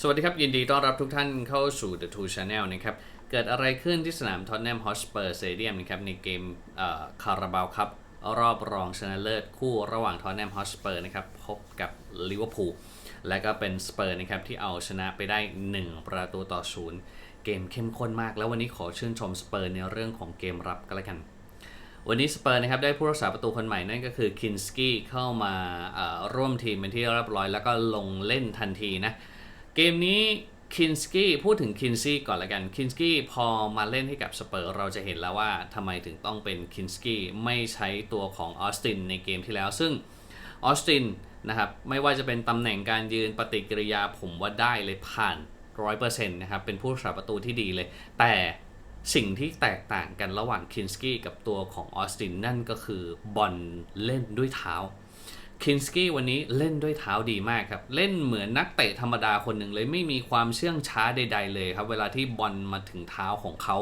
สวัสดีครับ ยินดีต้อนรับทุกท่านเข้าสู่ The Two Channel นะครับ เกิดอะไรขึ้นที่สนามท็อตแนมฮอสเปอร์สเตเดียมนะครับ ในเกมคาราบาวครับ รอบรองชนะเลิศคู่ระหว่างท็อตแนมฮอสเปอร์นะครับ พบกับลิเวอร์พูลและก็เป็นสเปอร์นะครับ ที่เอาชนะไปได้ 1 ประตูต่อศูนย์เกมเข้มข้นมาก แล้ววันนี้ขอชื่นชมสเปอร์ในเรื่องของเกมรับกันแล้วกันวันนี้สเปอร์นะครับได้ผู้รักษาประตูคนใหม่นั่นก็คือคินสกี้เข้ามาร่วมทีมเป็นที่เรียบร้อย แล้วก็ลงเล่นทันทีนะ เกมนี้คินสกี้พูดถึงคินซี่ก่อนละกันคินสกี้พอมาเล่นให้กับสเปอร์เราจะเห็นแล้วว่าทำไมถึงต้องเป็นคินสกี้ไม่ใช้ตัวของออสตินในเกมที่แล้ว ซึ่งออสตินนะครับไม่ว่าจะเป็นตำแหน่งการยืนปฏิกิริยาผมว่าได้เลยผ่านร้อยเปอร์เซ็นต์นะครับเป็นผู้รักษาประตูที่ดีเลย แต่สิ่งที่แตกต่างกันระหว่างคินสกี้กับตัวของออสตินนั่นก็คือบอลเล่นด้วยเท้า คินสกี้วันนี้เล่นด้วยเท้าดีมากครับ เล่นเหมือนนักเตะธรรมดาคนหนึ่งเลยไม่มีความเชื่องช้าใด ๆ เลยครับ เวลาที่บอลมาถึงเท้าของเขา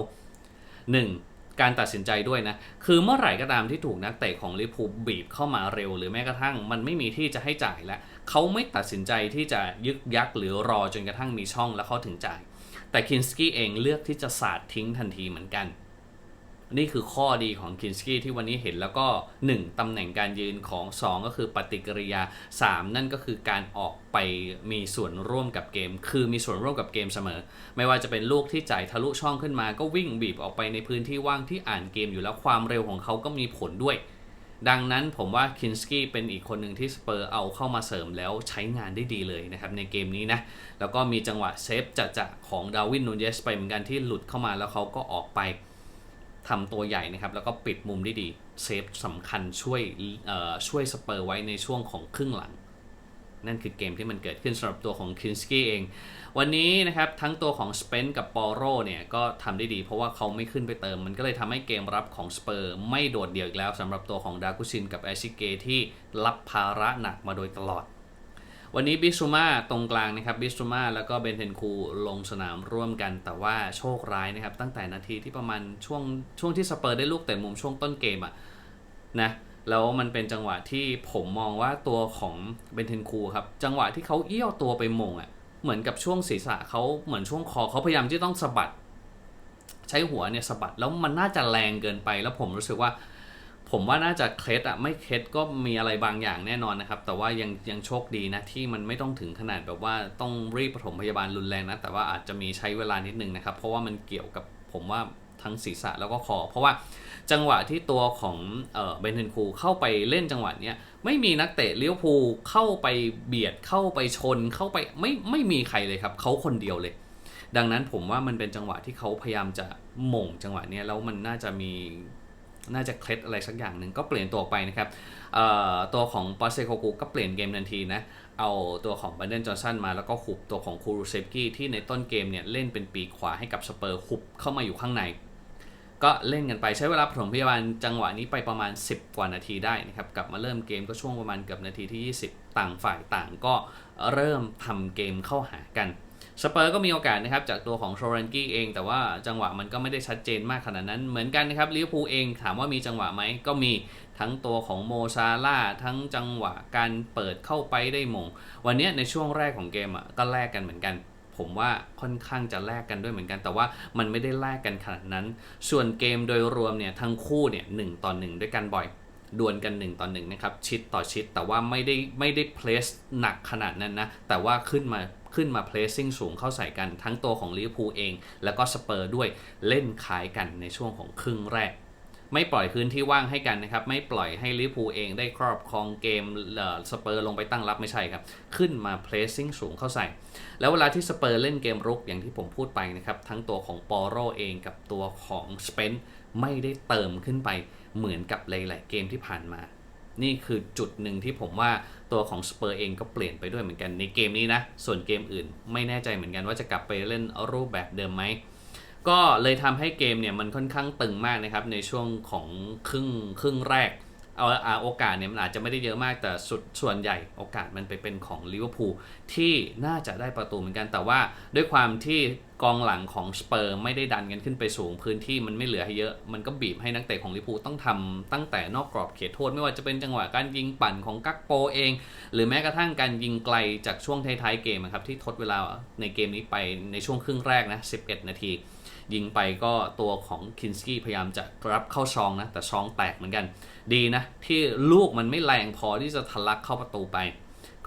1. การตัดสินใจด้วยนะ คือเมื่อไหร่ก็ตามที่ถูกนักเตะของลิพูบีบเข้ามาเร็ว หรือแม้กระทั่งมันไม่มีที่จะให้จ่ายแล้วเขาไม่ตัดสินใจที่จะยึกยักหรือรอจนกระทั่งมีช่องแล้วเขาถึงจ่าย แต่คินสกี้เองเลือกที่จะสาดทิ้งทันทีเหมือนกัน นี่คือข้อดีของคินสกี้ที่วันนี้เห็นแล้วก็ 1. ตำแหน่งการยืนของ 2 ก็คือปฏิกิริยา 3 นั่นก็คือการออกไปมีส่วนร่วมกับเกม คือมีส่วนร่วมกับเกมเสมอ ไม่ว่าจะเป็นลูกที่จ่ายทะลุช่องขึ้นมา ก็วิ่งบีบออกไปในพื้นที่ว่างที่อ่านเกมอยู่แล้วความเร็วของเขาก็มีผลด้วย ดังนั้นผมว่าคินสกี้เป็นอีกคนหนึ่งที่สเปอร์เอาเข้ามาเสริมแล้วใช้งานได้ดีเลยนะครับในเกมนี้นะ แล้วก็มีจังหวะเซฟจะๆของดาวินนูเยสไปเหมือนกันที่หลุดเข้ามาแล้วเขาก็ออกไป ทำตัวใหญ่นะครับ แล้วก็ปิดมุมได้ดี เซฟสำคัญช่วยช่วยสเปอร์ไว้ในช่วงของครึ่งหลัง นั่นคือเกมที่มันเกิดขึ้นสำหรับตัวของคินสกี้เอง วันนี้นะครับ ทั้งตัวของสเปนกับปอโรเนี่ยก็ทำได้ดี เพราะว่าเขาไม่ขึ้นไปเติม มันก็เลยทำให้เกมรับของสเปอร์ไม่โดดเดี่ยวอีกแล้วสำหรับตัวของดากุชินกับแอชิเกที่รับภาระหนักมาโดยตลอด วันนี้บิสซูมาตรงกลางนะครับบิสซูมาแล้วก็เบนเทนคูลงสนามร่วมกัน แต่ว่าโชคร้ายนะครับ ตั้งแต่นาทีที่ประมาณช่วงช่วงที่สเปอร์ได้ลูกเตะมุมช่วงต้นเกมอะนะแล้วมันเป็นจังหวะที่ผมมองว่าตัวของเบนเทนคูครับ จังหวะที่เขาเอี้ยวตัวไปมงอะเหมือนกับช่วงศีรษะเขาเหมือนช่วงคอเขาพยายามที่ต้องสะบัด ใช้หัวเนี่ยสะบัดแล้วมันน่าจะแรงเกินไป แล้วผมรู้สึกว่า ผมว่าน่าจะเคล็ดอะไม่เคล็ดก็มีอะไรบางอย่างแน่นอนนะครับ แต่ว่ายังยังโชคดีนะที่มันไม่ต้องถึงขนาดแบบว่าต้องรีบปฐมพยาบาลรุนแรงนะ แต่ว่าอาจจะมีใช้เวลานิดนึงนะครับ เพราะว่ามันเกี่ยวกับผมว่าทั้งศีรษะแล้วก็คอ เพราะว่าจังหวะที่ตัวของเบนเทนคูเข้าไปเล่นจังหวะเนี้ยไม่มีนักเตะเลี้ยวภูเข้าไปเบียดเข้าไปชนเข้าไปไม่ไม่มีใครเลยครับเขาคนเดียวเลย ดังนั้นผมว่ามันเป็นจังหวะที่เขาพยายามจะหม่งจังหวะเนี้ยแล้วมันน่าจะมี น่าจะเคล็ดอะไรสักอย่างหนึ่งก็เปลี่ยนตัวออกไปนะครับตัวของปอเซโคกูก็เปลี่ยนเกมทันทีนะ เอาตัวของบันเดนจอห์นสันมาแล้วก็หุบตัวของคูรูเซฟกี้ที่ในต้นเกมเนี่ยเล่นเป็นปีขวาให้กับสเปอร์หุบเข้ามาอยู่ข้างใน ก็เล่นกันไปใช้เวลาปฐมพยาบาลจังหวะนี้ไปประมาณ 10 กว่านาทีได้นะครับ กลับมาเริ่มเกมก็ช่วงประมาณเกือบนาทีที่ 20 ต่างฝ่ายต่างก็เริ่มทำเกมเข้าหากัน สเปอร์ก็มีโอกาสนะครับจากตัวของโชรันกี้เอง แต่ว่าจังหวะมันก็ไม่ได้ชัดเจนมากขนาดนั้น เหมือนกันนะครับลิเวอร์พูลเองถามว่ามีจังหวะไหมก็มีทั้งตัวของโมซาล่าทั้งจังหวะการเปิดเข้าไปได้มง วันนี้ในช่วงแรกของเกมอะก็แลกกันเหมือนกัน ผมว่าค่อนข้างจะแลกกันด้วยเหมือนกัน แต่ว่ามันไม่ได้แลกกันขนาดนั้น ส่วนเกมโดยรวมเนี่ยทั้งคู่เนี่ยหต่อหนึ่งด้วยกันบ่อย ดวลกัน1ต่อ1นะครับชิดต่อชิด แต่ว่าไม่ได้ไม่ได้เพลสหนักขนาดนั้นนะ แต่ว่าขึ้นมาขึ้นมาเพลสซิ่งสูงเข้าใส่กันทั้งตัวของลิเวอร์พูลเอง แล้วก็สเปอร์ด้วยเล่นขายกันในช่วงของครึ่งแรก ไม่ปล่อยพื้นที่ว่างให้กันนะครับ ไม่ปล่อยให้ลิเวอร์พูลเองได้ครอบครองเกมเอ่อสเปอร์ลงไปตั้งรับไม่ใช่ครับ ขึ้นมาเพลสซิ่งสูงเข้าใส่ แล้วเวลาที่สเปอร์เล่นเกมรุกอย่างที่ผมพูดไปนะครับทั้งตัวของปอโรเองกับตัวของสเปนไม่ได้เติมขึ้นไป เหมือนกับหลาย ๆ เกมที่ผ่านมา นี่คือจุดหนึ่งที่ผมว่าตัวของสเปอร์เองก็เปลี่ยนไปด้วยเหมือนกันในเกมนี้นะ ส่วนเกมอื่นไม่แน่ใจเหมือนกันว่าจะกลับไปเล่นรูปแบบเดิมไหมก็เลยทำให้เกมเนี่ยมันค่อนข้างตึงมากนะครับในช่วงของครึ่งครึ่งแรก เอาโอกาสเนี่ยมันอาจจะไม่ได้เยอะมากแต่สุดส่วนใหญ่โอกาสมันไปเป็นของลิเวอร์พูลที่น่าจะได้ประตูเหมือนกัน แต่ว่าด้วยความที่กองหลังของสเปอร์ไม่ได้ดันกันขึ้นไปสูงพื้นที่มันไม่เหลือให้เยอะมันก็บีบให้นักเตะของลิเวอร์พูลต้องทำตั้งแต่นอกกรอบเขตโทษ ไม่ว่าจะเป็นจังหวะการยิงปั่นของกักโปเอง หรือแม้กระทั่งการยิงไกลจากช่วงท้ายๆเกมครับที่ทดเวลาในเกมนี้ไปในช่วงครึ่งแรกนะ11 นาที ยิงไปก็ตัวของคินสกี้พยายามจะรับเข้าซองนะ แต่ซองแตกเหมือนกัน ดีนะ ที่ลูกมันไม่แรงพอที่จะทะลักเข้าประตูไป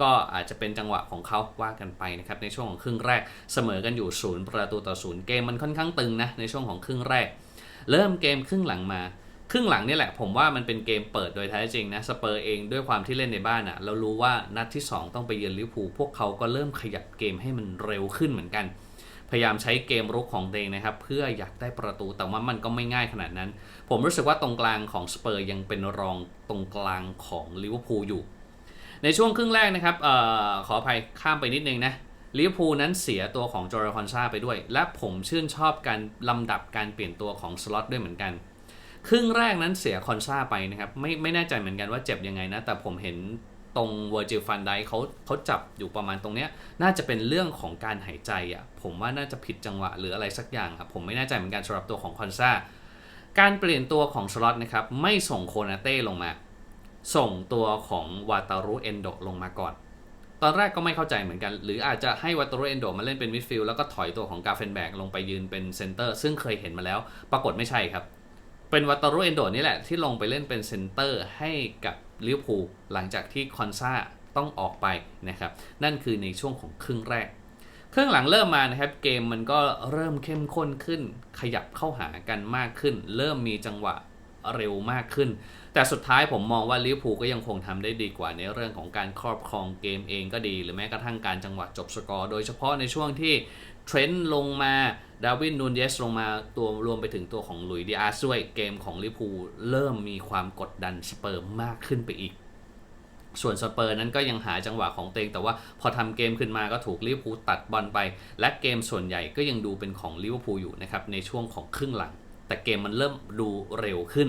ก็อาจจะเป็นจังหวะของเขาว่ากันไปนะครับ ในช่วงของครึ่งแรกเสมอกันอยู่ศูนย์ประตูต่อศูนย์เกมมันค่อนข้างตึงนะในช่วงของครึ่งแรก เริ่มเกมครึ่งหลังมาครึ่งหลังนี่แหละผมว่ามันเป็นเกมเปิดโดยแท้จริงนะสเปอร์เองด้วยความที่เล่นในบ้านอะ่ะเรารู้ว่านัดที่ 2 ต้องไปเยือนลิเวอร์พูลพวกเขาก็เริ่มขยับเกมให้มันเร็วขึ้นเหมือนกัน พยายามใช้เกมรุกของตัวเองนะครับ เพื่ออยากได้ประตูแต่ว่ามันก็ไม่ง่ายขนาดนั้น ผมรู้สึกว่าตรงกลางของสเปอร์ยังเป็นรองตรงกลางของลิเวอร์พูลอยู่ ในช่วงครึ่งแรกนะครับออขออภัยข้ามไปนิดนึงนะลิเวอร์พูลนั้นเสียตัวของจอร์คอนซาไปด้วย และผมชื่นชอบการลำดับการเปลี่ยนตัวของสล็อตด้วยเหมือนกัน ครึ่งแรกนั้นเสียคอนซาไปนะครับไม่ไม่แน่ใจเหมือนกันว่าเจ็บยังไงนะแต่ผมเห็น ตรงเวอร์จิลฟันไดเขาเขาจับอยู่ประมาณตรงเนี้ยน่าจะเป็นเรื่องของการหายใจอะ่ะผมว่าน่าจะผิดจังหวะหรืออะไรสักอย่างครับผมไม่แน่ใจเหมือนกันสำหรับตัวของคอนซาการเปลี่ยนตัวของสล็อตนะครับไม่ส่งโคนาเต้ลงมา ส่งตัวของวาตารุเอนโดลงมาก่อน ตอนแรกก็ไม่เข้าใจเหมือนกัน หรืออาจจะให้วาตารุเอนโดมาเล่นเป็นมิดฟิลด์แล้วก็ถอยตัวของกาเฟนแบกลงไปยืนเป็นเซนเตอร์ซึ่งเคยเห็นมาแล้ว ปรากฏไม่ใช่ครับ เป็นวาตารุเอนโดนี่แหละที่ลงไปเล่นเป็นเซนเตอร์ให้กับ ลิเวอร์พูลหลังจากที่คอนซาต้องออกไปนะครับ นั่นคือในช่วงของครึ่งแรก ครึ่งหลังเริ่มมานะครับ เกมมันก็เริ่มเข้มข้นขึ้น ขยับเข้าหากันมากขึ้น เริ่มมีจังหวะเร็วมากขึ้น แต่สุดท้ายผมมองว่าลิเวอร์พูลก็ยังคงทำได้ดีกว่าในเรื่องของการครอบครองเกมเองก็ดี หรือแม้กระทั่งการจังหวะจบสกอร์ โดยเฉพาะในช่วงที่เทรนต์ลงมา ดาวินนูนเยสลงมาตัวรวมไปถึงตัวของหลุยดิอาสด้วยเกมของลิพูเริ่มมีความกดดันสเปอร์มากขึ้นไปอีก ส่วนสเปอร์นั้นก็ยังหาจังหวะของตัวเองแต่ว่าพอทำเกมขึ้นมาก็ถูกลิพูตัดบอลไป และเกมส่วนใหญ่ก็ยังดูเป็นของลิเวอร์พูลอยู่นะครับในช่วงของครึ่งหลัง แต่เกมมันเริ่มดูเร็วขึ้น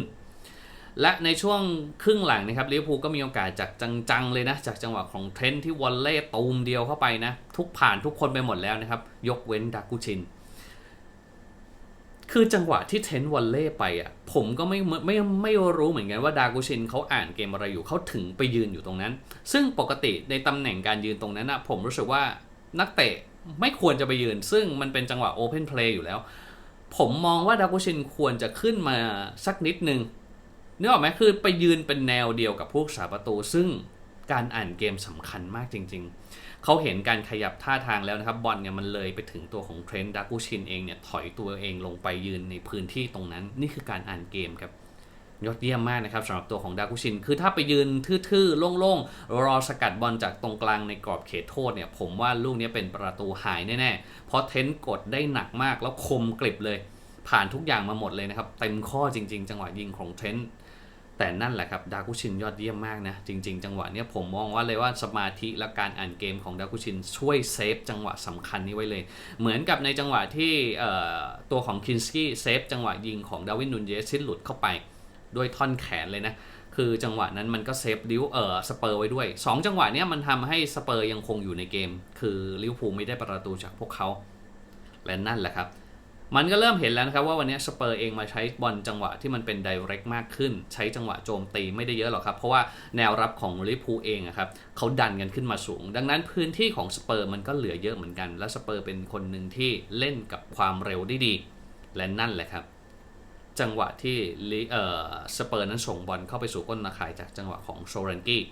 และในช่วงครึ่งหลังนะครับลิเวอร์พูลก็มีโอกาสจากจังๆ เลยนะ จากจังหวะของเทรนท์ที่วอลเล่ตูมเดียวเข้าไปนะ ทุกผ่านทุกคนไปหมดแล้วนะครับ ยกเว้นดากูชิน คือจังหวะที่เทนวอลเล่ไปอะผมก็ไม่ไม่ไม่รู้เหมือนกันว่าดากูชินเขาอ่านเกมอะไรอยู่เขาถึงไปยืนอยู่ตรงนั้น ซึ่งปกติในตำแหน่งการยืนตรงนั้นนะผมรู้สึกว่านักเตะไม่ควรจะไปยืน ซึ่งมันเป็นจังหวะโอเพนเพลย์อยู่แล้ว ผมมองว่าดากูชินควรจะขึ้นมาสักนิดนึงนึกออกไหมคือไปยืนเป็นแนวเดียวกับพวกสาประตู ซึ่งการอ่านเกมสำคัญมากจริง ๆ เขาเห็นการขยับท่าทางแล้วนะครับบอลเนี่ยมันเลยไปถึงตัวของเทรนด์ดากูชินเองเนี่ยถอยตัวเองลงไปยืนในพื้นที่ตรงนั้น นี่คือการอ่านเกมครับยอดเยี่ยมมากนะครับสำหรับตัวของดากุชิน คือถ้าไปยืนทื่อๆ โล่งๆ รอสกัดบอลจากตรงกลางในกรอบเขตโทษเนี่ย ผมว่าลูกนี้เป็นประตูหายแน่ๆ เพราะเทนกดได้หนักมากแล้วคมกริบเลย ผ่านทุกอย่างมาหมดเลยนะครับ เต็มข้อจริงๆ จังหวะยิงของเทน แต่นั่นแหละครับดากุชินยอดเยี่ยมมากนะ จริง ๆ จังหวะเนี้ยผมมองว่าเลยว่าสมาธิและการอ่านเกมของดากุชินช่วยเซฟจังหวะสำคัญนี้ไว้เลย เหมือนกับในจังหวะที่ตัวของคินสกี้เซฟจังหวะยิงของดาวินนูนเยสที่หลุดเข้าไปด้วยท่อนแขนเลยนะ คือจังหวะนั้นมันก็เซฟลิวเออสเปอร์ไว้ด้วย 2 จังหวะเนี้ยมันทำให้สเปอร์ยังคงอยู่ในเกม คือลิวพูไม่ได้ประตูจากพวกเขาและนั่นแหละครับ มันก็เริ่มเห็นแล้วนะครับว่าวันนี้สเปอร์เองมาใช้บอลจังหวะที่มันเป็นไดเรกมากขึ้น ใช้จังหวะโจมตีไม่ได้เยอะหรอกครับ เพราะว่าแนวรับของลิพูเองอะครับเขาดันกันขึ้นมาสูง ดังนั้นพื้นที่ของสเปอร์มันก็เหลือเยอะเหมือนกัน และสเปอร์เป็นคนหนึ่งที่เล่นกับความเร็วได้ดี และนั่นแหละครับ จังหวะที่สเปอร์นั้นส่งบอลเข้าไปสู่ก้นนาข่ายจากจังหวะของโซเรนกี้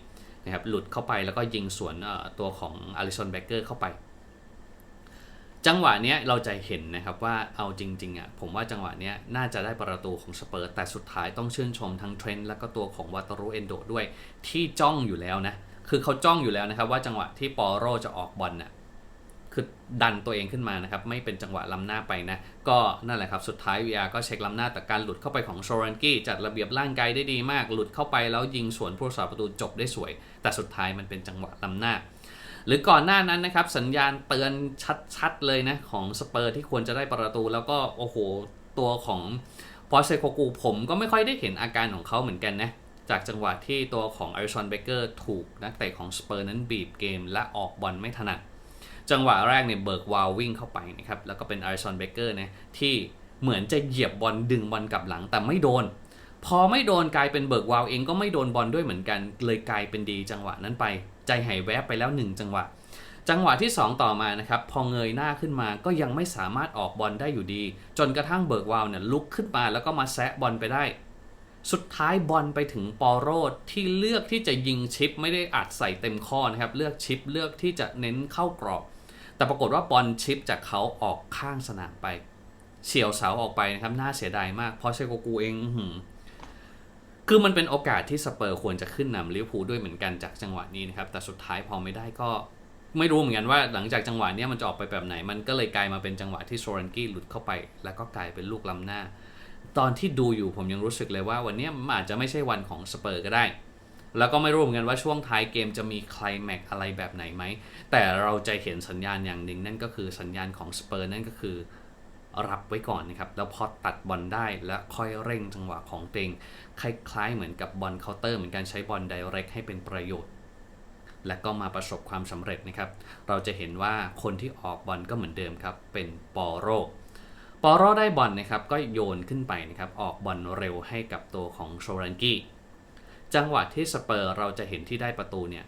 นะครับหลุดเข้าไปแล้วก็ยิงสวนตัวของอลิสันแบกเกอร์เข้าไป จังหวะเนี้ยเราจะเห็นนะครับว่าเอาจริงๆอะผมว่าจังหวะเนี้ยน่าจะได้ประตูของสเปอร์แต่สุดท้ายต้องชื่นชมทั้งเทรนด์และก็ตัวของวาตรุเอนโดด้วยที่จ้องอยู่แล้วนะคือเขาจ้องอยู่แล้วนะครับว่าจังหวะที่ปอโรจะออกบอลน่ะคือดันตัวเองขึ้นมานะครับไม่เป็นจังหวะล้ำหน้าไปนะก็นั่นแหละครับสุดท้าย VR ก็เช็คล้ำหน้าแต่การหลุดเข้าไปของโซรันกี้จัดระเบียบร่างกายได้ดีมาก หลุดเข้าไปแล้วยิงสวนผู้รักษาประตูจบได้สวย แต่สุดท้ายมันเป็นจังหวะล้ำหน้า หรือก่อนหน้านั้นนะครับ สัญญาณเตือนชัดๆเลยนะของสเปอร์ที่ควรจะได้ประตูแล้วก็โอ้โหตัวของพอเซโคกูผมก็ไม่ค่อยได้เห็นอาการของเขาเหมือนกันนะจากจังหวะที่ตัวของอาริสันเบเกอร์ถูกนักเตะของสเปอร์นั้นบีบเกม และออกบอลไม่ถนัด จังหวะแรกเนี่ยเบิร์กวาลวิ่งเข้าไปนะครับแล้วก็เป็นอาริสันเบเกอร์นะที่เหมือนจะเหยียบบอลดึงบอลกลับหลังแต่ไม่โดน พอไม่โดนกลายเป็นเบิร์กวาลเองก็ไม่โดนบอลด้วยเหมือนกัน เลยกลายเป็นดีจังหวะนั้นไป ใจหายแวบไปแล้วหนึ่งจังหวะ จังหวะที่ 2 ต่อมานะครับ พอเงยหน้าขึ้นมาก็ยังไม่สามารถออกบอลได้อยู่ดี จนกระทั่งเบิร์กวาลเนี่ยลุกขึ้นมาแล้วก็มาแซะบอลไปได้ สุดท้ายบอลไปถึงปอโรดที่เลือกที่จะยิงชิปไม่ได้อัดใส่เต็มข้อนะครับ เลือกชิปเลือกที่จะเน้นเข้ากรอบ แต่ปรากฏว่าบอลชิปจากเขาออกข้างสนามไปเฉียวเสาออกไปนะครับน่าเสียดายมากเพราะเชโกกูเองอื คือมันเป็นโอกาสที่สเปอร์ควรจะขึ้นนำลิเวอร์พูลด้วยเหมือนกันจากจังหวะนี้นะครับ แต่สุดท้ายพอไม่ได้ก็ไม่รู้เหมือนกันว่าหลังจากจังหวะนี้มันจะออกไปแบบไหน มันก็เลยกลายมาเป็นจังหวะที่โซรันกี้หลุดเข้าไป แล้วก็กลายเป็นลูกล้ำหน้า ตอนที่ดูอยู่ผมยังรู้สึกเลยว่าวันนี้มันอาจจะไม่ใช่วันของสเปอร์ก็ได้ แล้วก็ไม่รู้เหมือนกันว่าช่วงท้ายเกมจะมีคลแม็กอะไรแบบไหนไหม แต่เราจะเห็นสัญญาณอย่างหนึ่งนั่นก็คือสัญญาณของสเปอร์นั่นก็คือรับไว้ก่อนนะครับ แล้วพอตัดบอลได้แล้วค่อยเร่งจังหวะของตัวเอง คล้ายๆเหมือนกับบอลเคาน์เตอร์เหมือนการใช้บอลไดเรกให้เป็นประโยชน์ และก็มาประสบความสำเร็จนะครับ เราจะเห็นว่าคนที่ออกบอลก็เหมือนเดิมครับ เป็นปอโรปอโรได้บอลนะครับก็โยนขึ้นไปนะครับ ออกบอลเร็วให้กับตัวของโชรันกี้จังหวะที่สเปอร์เราจะเห็นที่ได้ประตูเนี่ย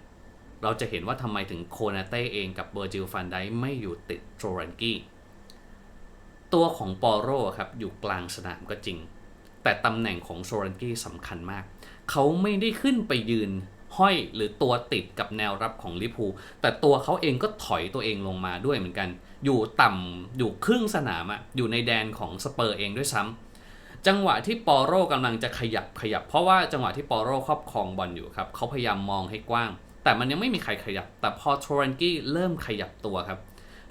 เราจะเห็นว่าทำไมถึงโคนาเต้เองกับเบอร์จิลฟันไดไม่อยู่ติดโชรันกี้ตัวของปอโรครับอยู่กลางสนามก็จริง แต่ตำแหน่งของโชรันกี้สำคัญมาก เขาไม่ได้ขึ้นไปยืนห้อยหรือตัวติดกับแนวรับของลิเวอร์พูลแต่ตัวเขาเองก็ถอยตัวเองลงมาด้วยเหมือนกัน อยู่ต่ำอยู่ครึ่งสนามอะอยู่ในแดนของสเปอร์เองด้วยซ้ำจังหวะที่ปอโรกำลังจะขยับขยับ เพราะว่าจังหวะที่ปอโรครอบครองบอลอยู่ครับเขาพยายามมองให้กว้าง แต่มันยังไม่มีใครขยับ แต่พอโทรันกี้เริ่มขยับตัวครับ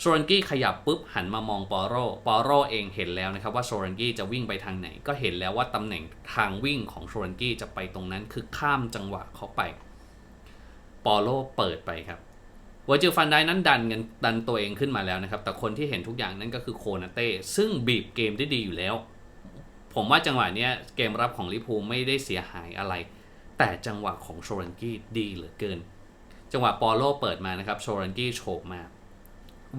โซรันกี้ขยับปุ๊บหันมามองปอโรปอโรเองเห็นแล้วนะครับว่าโซรันกี้จะวิ่งไปทางไหน ก็เห็นแล้วว่าตำแหน่งทางวิ่งของโซรันกี้จะไปตรงนั้นคือข้ามจังหวะเขาไป ปอโรเปิดไปครับวอร์จิลฟันไดนั้นดันเงินดันตัวเองขึ้นมาแล้วนะครับ แต่คนที่เห็นทุกอย่างนั้นก็คือโคนาเต้ซึ่งบีบเกมได้ดีอยู่แล้ว ผมว่าจังหวะเนี้ยเกมรับของลิพูไม่ได้เสียหายอะไร แต่จังหวะของโซรันกี้ดีเหลือเกิน จังหวะปอโลเปิดมานะครับโซรันกี้โฉบมา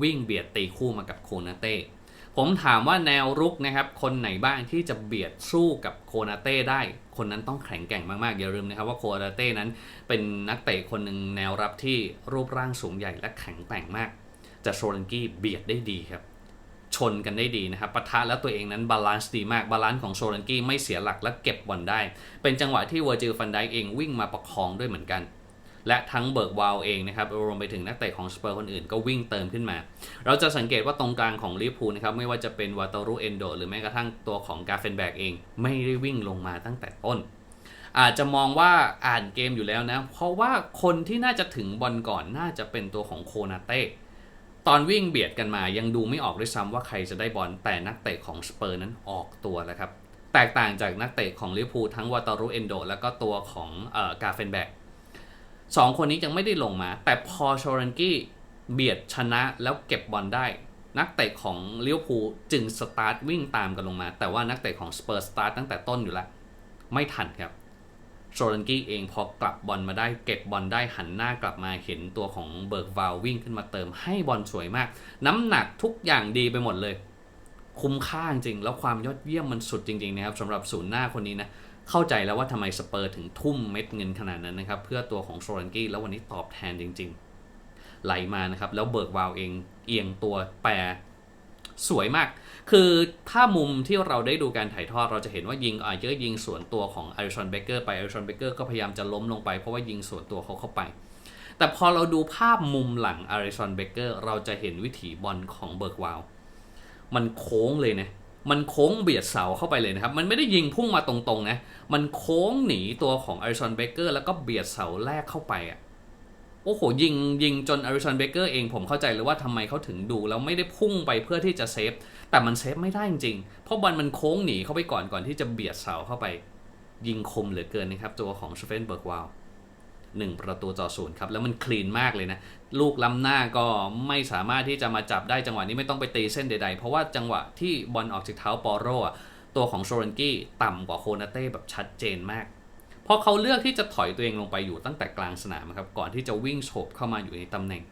วิ่งเบียดตีคู่มากับโคนาเต้ผมถามว่าแนวรุกนะครับคนไหนบ้างที่จะเบียดสู้กับโคนาเต้ได้ คนนั้นต้องแข็งแกร่งมากๆอย่าลืมนะครับว่าโคนาเต้นั้นเป็นนักเตะคนหนึ่งแนวรับที่รูปร่างสูงใหญ่และแข็งแกร่งมาก แต่โซลันกี้เบียดได้ดีครับ ชนกันได้ดีนะครับปะทะแล้วตัวเองนั้นบาลานซ์ดีมากบาลานซ์ของโซลันกี้ไม่เสียหลักและเก็บบอลได้ เป็นจังหวะที่เวอร์จิลฟันไดเองวิ่งมาประคองด้วยเหมือนกัน และทั้งเบิร์กวาลเองนะครับรวมไปถึงนักเตะของสเปอร์คนอื่นก็วิ่งเติมขึ้นมา เราจะสังเกตว่าตรงกลางของลิเวอร์พูลนะครับไม่ว่าจะเป็นวาตารุเอนโดหรือแม้กระทั่งตัวของกาเฟนแบกเอง ไม่ได้วิ่งลงมาตั้งแต่ต้น อาจจะมองว่าอ่านเกมอยู่แล้วนะ เพราะว่าคนที่น่าจะถึงบอลก่อนน่าจะเป็นตัวของโคนาเต้ตอนวิ่งเบียดกันมายังดูไม่ออกด้วยซ้ำว่าใครจะได้บอลแต่นักเตะของสเปอร์นั้นออกตัวแล้วครับแตกต่างจากนักเตะของลิเวอร์พูลทั้งวาตารุเอนโด แล้วก็ตัวของกาเฟนแบก สองคนนี้ยังไม่ได้ลงมา แต่พอโชรันกี้เบียดชนะแล้วเก็บบอลได้ นักเตะของเลิเวอร์พูจึงสตาร์ทวิ่งตามกันลงมา แต่ว่านักเตะของสเปอร์สตาร์ทตั้งแต่ต้นอยู่แล้ว ไม่ทันครับโซลันกี้เองพอกลับบอลมาได้เก็บบอลได้หันหน้ากลับมาเห็นตัวของเบิร์กวาลวิ่งขึ้นมาเติมให้บอลสวยมาก น้ำหนักทุกอย่างดีไปหมดเลย คุ้มค่าจริงแล้วความยอดเยี่ยมมันสุดจริงๆนะครับสำหรับศูนย์หน้าคนนี้นะ เข้าใจแล้วว่าทำไมสเปอร์ถึงทุ่มเม็ดเงินขนาดนั้นนะครับ เพื่อตัวของโซลันกี้แล้ววันนี้ตอบแทนจริง ๆ ไหลมานะครับ แล้วเบิร์กวาลเองเอียงตัวแปรสวยมาก คือถ้ามุมที่เราได้ดูการถ่ายทอดเราจะเห็นว่ายิงอาเยอะยิงสวนตัวของอาริชอนเบเกอร์ไปอาริชอนเบเกอร์ก็พยายามจะล้มลงไปเพราะว่ายิงสวนตัวเขาเข้าไป แต่พอเราดูภาพมุมหลังอาริชอนเบเกอร์เราจะเห็นวิถีบอลของเบิร์กวาลมันโค้งเลยนะ มันโค้งเบียดเสาเข้าไปเลยนะครับ มันไม่ได้ยิงพุ่งมาตรงๆนะ มันโค้งหนีตัวของอาริชอนเบเกอร์แล้วก็เบียดเสาแรกเข้าไปอะ โอ้โห ยิงยิงจนอาริชอนเบเกอร์เองผมเข้าใจเลยว่าทำไมเขาถึงดูแล้วไม่ได้พุ่งไปเพื่อที่จะเซฟ แต่มันเซฟไม่ได้จริงๆ เพราะบอลมันโค้งหนีเข้าไปก่อนก่อนที่จะเบียดเสาเข้าไป ยิงคมเหลือเกินนะครับตัวของสเฟนเบิร์กวาล หนึ่งประตูต่อศูนย์ครับ แล้วมันคลีนมากเลยนะ ลูกล้ำหน้าก็ไม่สามารถที่จะมาจับได้จังหวะนี้ไม่ต้องไปตีเส้นใดๆ เพราะว่าจังหวะที่บอลออกจากเท้าปอโรตัวของโซรันกี้ต่ำกว่าโคนาเต้แบบชัดเจนมากพราะเขาเลือกที่จะถอยตัวเองลงไปอยู่ตั้งแต่กลางสนามครับก่อนที่จะวิ่งโฉบเข้ามาอยู่ในตำแหน่ง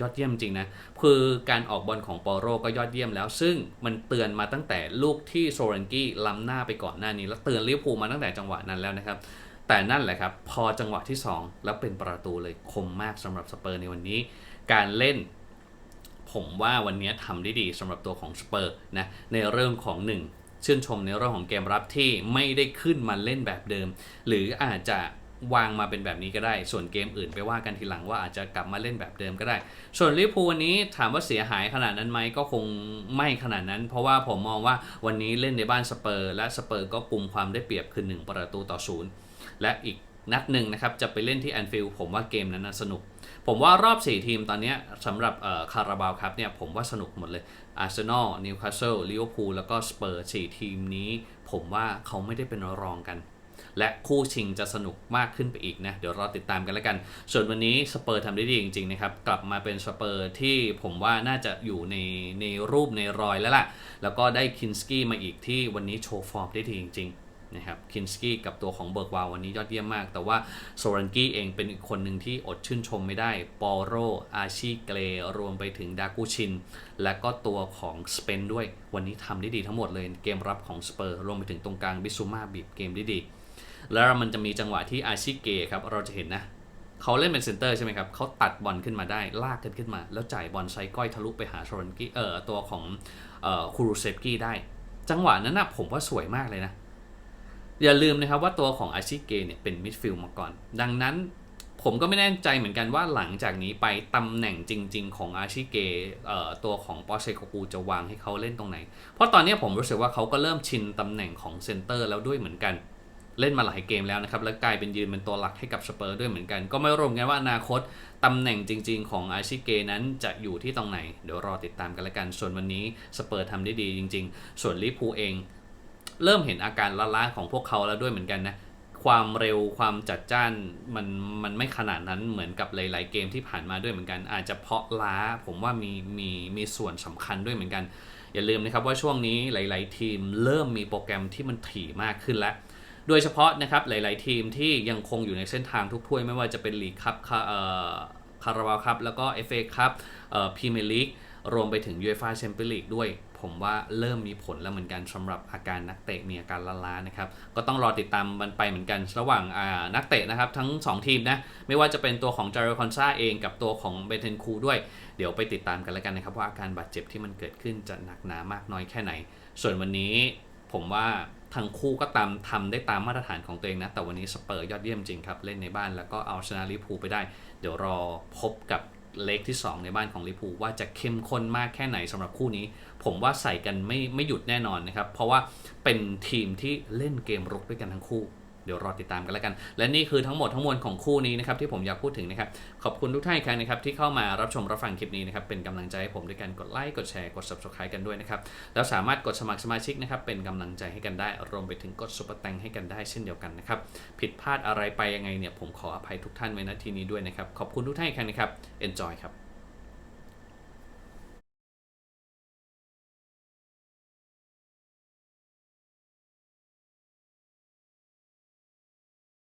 ยอดเยี่ยมจริงนะคือการออกบอลของปอโรก็ยอดเยี่ยมแล้ว ซึ่งมันเตือนมาตั้งแต่ลูกที่โซเรนกี้ล้ำหน้าไปก่อนหน้านี้ แล้วเตือนลิเวอร์พูลมาตั้งแต่จังหวะนั้นแล้วนะครับ แต่นั่นแหละครับ พอจังหวะที่ 2 แล้วเป็นประตูเลยคมมากสำหรับสเปอร์ในวันนี้ การเล่น ผมว่าวันนี้ทำได้ดีสำหรับตัวของสเปอร์นะในเรื่องของหนึ่งชื่นชมในเรื่องของเกมรับที่ไม่ได้ขึ้นมาเล่นแบบเดิม หรืออาจจะวางมาเป็นแบบนี้ก็ได้ ส่วนเกมอื่นไปว่ากันทีหลังว่าอาจจะกลับมาเล่นแบบเดิมก็ได้ ส่วนลิเวอร์พูวันนี้ถามว่าเสียหายขนาดนั้นไหมก็คงไม่ขนาดนั้น เพราะว่าผมมองว่าวันนี้เล่นในบ้านสเปอร์ และสเปอร์ก็กลุ่มความได้เปรียบคือ1ประตูต่อศูนย์ และอีกนัดหนึ่งนะครับ จะไปเล่นที่แอนฟิลด์ผมว่าเกมนั้นนะสนุก ผมว่ารอบ 4 ทีมตอนนี้สำหรับคาราบาวครับเนี่ยผมว่าสนุกหมดเลยอาร์เซนอลนิวคาสเซิลลิเวอร์พูลแล้วก็สเปอร์4ทีมนี้ ผมว่าเขาไม่ได้เป็นรองกัน และคู่ชิงจะสนุกมากขึ้นไปอีกนะ เดี๋ยวรอติดตามกันแล้วกัน ส่วนวันนี้สเปอร์ทำได้ดีจริงๆนะครับ กลับมาเป็นสเปอร์ที่ผมว่าน่าจะอยู่ในในรูปในรอยแล้วล่ะ แล้วก็ได้คินสกี้มาอีกที่วันนี้โชว์ฟอร์มได้ดีจริงๆ นะครับคินสกี้กับตัวของเบิร์กวาววันนี้ยอดเยี่ยมมาก แต่ว่าโซรันกี้เองเป็นอีกคนหนึ่งที่อดชื่นชมไม่ได้ปอโรอาชีเกรรวมไปถึงดากูชิน และก็ตัวของสเปนด้วย วันนี้ทำได้ดีทั้งหมดเลยเกมรับของสเปอร์รวมไปถึงตรงกลางบิซูมาบีบเกมได้ดี แล้วมันจะมีจังหวะที่อาชิเกครับเราจะเห็นนะเขาเล่นเป็นเซนเตอร์ใช่ไหมครับ เขาตัดบอลขึ้นมาได้ ลากกันขึ้นมา แล้วจ่ายบอลไซก้อยทะลุไปหาโชรันกี้เอ่อตัวของเอ่อคูรูเซฟกี้ได้ จังหวะนั้นนะผมว่าสวยมากเลยนะ อย่าลืมนะครับว่าตัวของอาชิเกเนี่ยเป็นมิดฟิลด์มาก่อน ดังนั้นผมก็ไม่แน่ใจเหมือนกันว่าหลังจากนี้ไปตำแหน่งจริง ๆ ของอาชิเกเอ่อตัวของปอเชโกกูจะวางให้เขาเล่นตรงไหน เพราะตอนนี้ผมรู้สึกว่าเขาก็เริ่มชินตำแหน่งของเซนเตอร์แล้วด้วยเหมือนกันเล่นมาหลายเกมแล้วนะครับ แล้วกลายเป็นยืนเป็นตัวหลักให้กับสเปอร์ด้วยเหมือนกัน ก็ไม่รวมกันว่าอนาคตตำแหน่งจริง ๆ ของอาชิเกนั้นจะอยู่ที่ตรงไหน เดี๋ยวรอติดตามกันล้วกัน ส่วนวันนี้สเปอร์ทำได้ดีจริง ๆ ส่วนลิเวอร์พูเอง เริ่มเห็นอาการล้าๆของพวกเขาแล้วด้วยเหมือนกันนะ ความเร็วความจัดจ้านมันมันไม่ขนาดนั้นเหมือนกับหลาย ๆ เกมที่ผ่านมาด้วยเหมือนกัน อาจจะเพราะล้าผมว่ามีมีมีส่วนสำคัญด้วยเหมือนกัน อย่าลืมนะครับว่าช่วงนี้หลาย ๆ ทีมเริ่มมีโปรแกรมที่มันถี่มากขึ้นแล้วโดยเฉพาะนะครับหลาย ๆ ทีมที่ยังคงอยู่ในเส้นทางทุกถ้วยไม่ว่าจะเป็นลีกคัพคาราบาวคัพแล้วก็ FA คัพเอ่อพรีเมียร์ลีก รวมไปถึง UEFA Champions League ด้วย ผมว่าเริ่มมีผลแล้วเหมือนกันสำหรับอาการนักเตะมีอาการล้าๆนะครับ ก็ต้องรอติดตามมันไปเหมือนกัน ระหว่างานักเตะนะครับ ทั้ง 2 ทีมนะ ไม่ว่าจะเป็นตัวของจาร์คอนซาเองกับตัวของเบเทนคูด้วย เดี๋ยวไปติดตามกันแล้วกันนะครับ ว่าอาการบาดเจ็บที่มันเกิดขึ้นจะหนักหนามากน้อยแค่ไหน ส่วนวันนี้ผมว่าทั้งคู่ก็ตามทำได้ตามมาตรฐานของตัวเองนะ แต่วันนี้สเปอร์ยอดเยี่ยมจริงครับ เล่นในบ้านแล้วก็เอาชนะลิเวอร์พูลไปได้ เดี๋ยวรอพบกับ เล็กที่ 2 ในบ้านของลิปูว่าจะเข้มข้นมากแค่ไหนสำหรับคู่นี้ ผมว่าใส่กันไม่ไม่หยุดแน่นอนนะครับ เพราะว่าเป็นทีมที่เล่นเกมรุกด้วยกันทั้งคู่ เดี๋ยวรอติดตามกันแล้วกัน และนี่คือทั้งหมดทั้งมวลของคู่นี้นะครับที่ผมอยากพูดถึงนะครับ ขอบคุณทุกท่านอีกครั้งนะครับที่เข้ามารับชมรับฟังคลิปนี้นะครับเป็นกำลังใจให้ผมด้วยกันกดไลค์กดแชร์กด subscribe กันด้วยนะครับแล้วสามารถกดสมัครสมาชิกนะครับเป็นกำลังใจให้กันได้รวมไปถึงกดซุปเปอร์แตงให้กันได้เช่นเดียวกันนะครับผิดพลาดอะไรไปยังไงเนี่ยผมขออภัยทุกท่านไว้ณที่นี้ด้วยนะครับขอบคุณทุกท่านอีกครั้งนะครับ enjoy ครับ